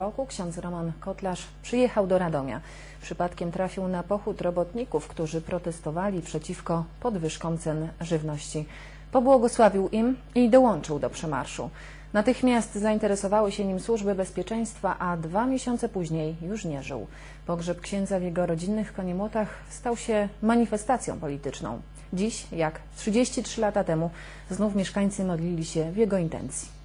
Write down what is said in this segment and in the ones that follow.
roku ksiądz Roman Kotlarz przyjechał do Radomia. Przypadkiem trafił na pochód robotników, którzy protestowali przeciwko podwyżkom cen żywności. Pobłogosławił im i dołączył do przemarszu. Natychmiast zainteresowały się nim służby bezpieczeństwa, a dwa miesiące później już nie żył. Pogrzeb księdza w jego rodzinnych Koniemłotach stał się manifestacją polityczną. Dziś, jak 33 lata temu, znów mieszkańcy modlili się w jego intencji.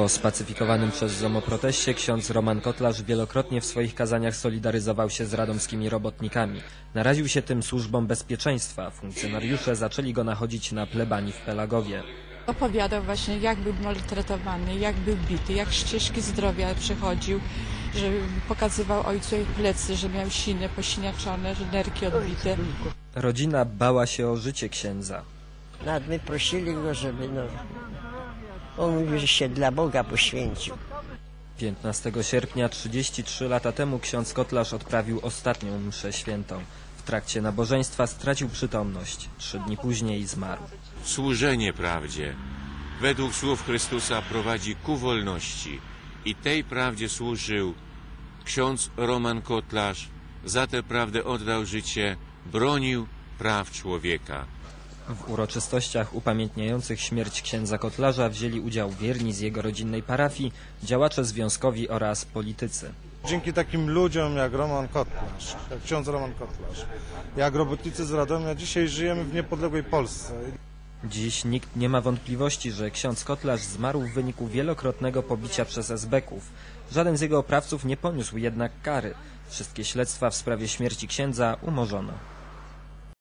Po spacyfikowanym przez ZOMO proteście ksiądz Roman Kotlarz wielokrotnie w swoich kazaniach solidaryzował się z radomskimi robotnikami. Naraził się tym służbom bezpieczeństwa. Funkcjonariusze zaczęli go nachodzić na plebanii w Pelagowie. Opowiadał właśnie, jak był maltretowany, jak był bity, jak ścieżki zdrowia przechodził, że pokazywał ojcu jej plecy, że miał siny posiniaczone, że nerki odbite. Rodzina bała się o życie księdza. Nawet my prosili go, żeby no... On mówił, że się dla Boga poświęcił. 15 sierpnia 33 lata temu ksiądz Kotlarz odprawił ostatnią mszę świętą. W trakcie nabożeństwa stracił przytomność. Trzy dni później zmarł. Służenie prawdzie według słów Chrystusa prowadzi ku wolności i tej prawdzie służył ksiądz Roman Kotlarz, za tę prawdę oddał życie, bronił praw człowieka. W uroczystościach upamiętniających śmierć księdza Kotlarza wzięli udział wierni z jego rodzinnej parafii, działacze związkowi oraz politycy. Dzięki takim ludziom jak Roman Kotlarz, jak ksiądz Roman Kotlarz, jak robotnicy z Radomia, dzisiaj żyjemy w niepodległej Polsce. Dziś nikt nie ma wątpliwości, że ksiądz Kotlarz zmarł w wyniku wielokrotnego pobicia przez esbeków. Żaden z jego oprawców nie poniósł jednak kary. Wszystkie śledztwa w sprawie śmierci księdza umorzono.